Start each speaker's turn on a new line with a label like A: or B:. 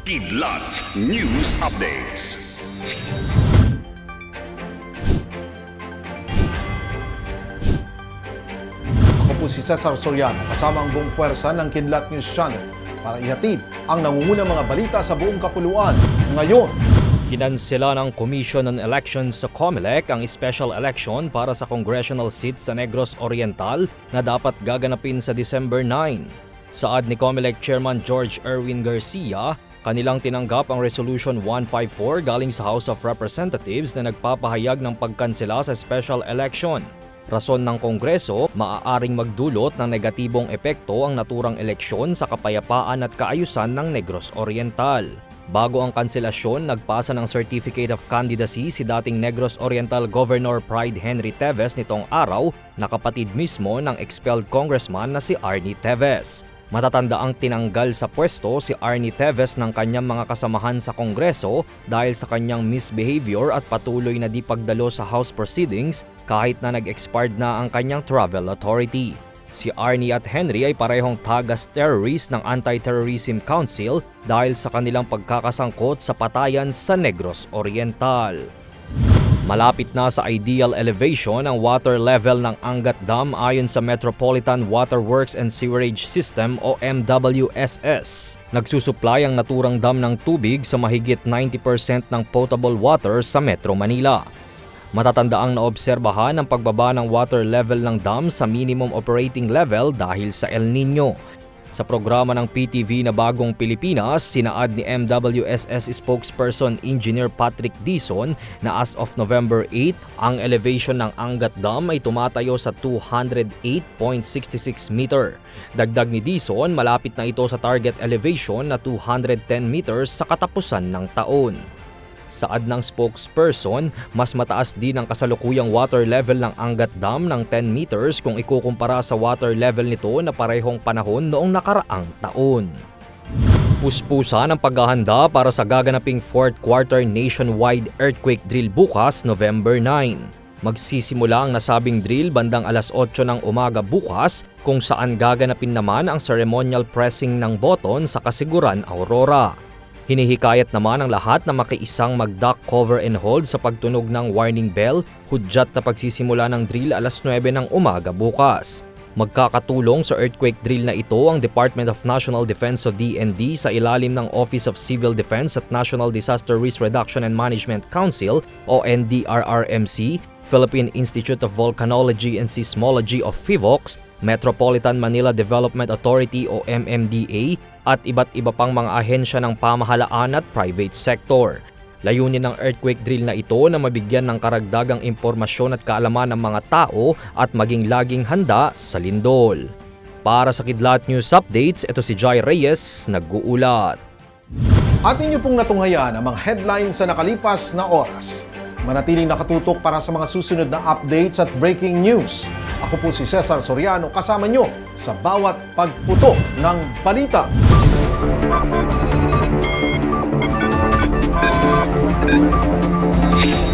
A: Kidlat News Updates.
B: Ako po si Cesar Soriano kasama ang buong puwersa ng Kidlat News Channel para ihatid ang nangungunang mga balita sa buong kapuluan ngayon.
C: Kinansela ng Commission on Elections sa COMELEC ang special election para sa congressional seat sa Negros Oriental na dapat gaganapin sa December 9. Saad ni COMELEC Chairman George Erwin Garcia, kanilang tinanggap ang Resolution 154 galing sa House of Representatives na nagpapahayag ng pagkansela sa special election. Rason ng Kongreso, maaaring magdulot ng negatibong epekto ang naturang eleksyon sa kapayapaan at kaayusan ng Negros Oriental. Bago ang kanselasyon, nagpasa ng Certificate of Candidacy si dating Negros Oriental Governor Pride Henry Teves nitong araw na kapatid mismo ng expelled congressman na si Arnie Teves. Matatanda ang tinanggal sa pwesto si Arnie Teves ng kanyang mga kasamahan sa Kongreso dahil sa kanyang misbehavior at patuloy na di pagdalo sa House proceedings kahit na nag-expired na ang kanyang travel authority. Si Arnie at Henry ay parehong tagas terrorist ng Anti-Terrorism Council dahil sa kanilang pagkakasangkot sa patayan sa Negros Oriental. Malapit na sa ideal elevation ang water level ng Angat Dam ayon sa Metropolitan Water Works and Sewerage System o MWSS. Nagsusupply ang naturang dam ng tubig sa mahigit 90% ng potable water sa Metro Manila. Matatanda ang naobserbahan ang pagbaba ng water level ng dam sa minimum operating level dahil sa El Nino. Sa programa ng PTV na Bagong Pilipinas, sinaad ni MWSS spokesperson Engineer Patrick Dison na as of November 8, ang elevation ng Angat Dam ay tumatayo sa 208.66 meter. Dagdag ni Dison, malapit na ito sa target elevation na 210 meters sa katapusan ng taon. Saad ng spokesperson, mas mataas din ang kasalukuyang water level ng Angat Dam ng 10 meters kung ikukumpara sa water level nito na parehong panahon noong nakaraang taon. Puspusan ang paghahanda para sa gaganaping fourth quarter nationwide earthquake drill bukas November 9. Magsisimula ang nasabing drill bandang alas 8 ng umaga bukas kung saan gaganapin naman ang ceremonial pressing ng boton sa Kasiguran Aurora. Hinihikayat naman ang lahat na makiisang mag-duck cover and hold sa pagtunog ng warning bell, hudyat na pagsisimula ng drill alas 9 ng umaga bukas. Magkakatulong sa earthquake drill na ito ang Department of National Defense o DND sa ilalim ng Office of Civil Defense at National Disaster Risk Reduction and Management Council o NDRRMC, Philippine Institute of Volcanology and Seismology of FIVOX, Metropolitan Manila Development Authority o MMDA at iba't iba pang mga ahensya ng pamahalaan at private sector. Layunin ng earthquake drill na ito na mabigyan ng karagdagang impormasyon at kaalaman ng mga tao at maging laging handa sa lindol. Para sa Kidlat News Updates, ito si Jai Reyes, nag-uulat.
B: At inyo pong natunghayan ang mga headlines sa nakalipas na oras. Manatiling nakatutok para sa mga susunod na updates at breaking news. Ako po si Cesar Soriano kasama nyo sa bawat pagputo ng balita. you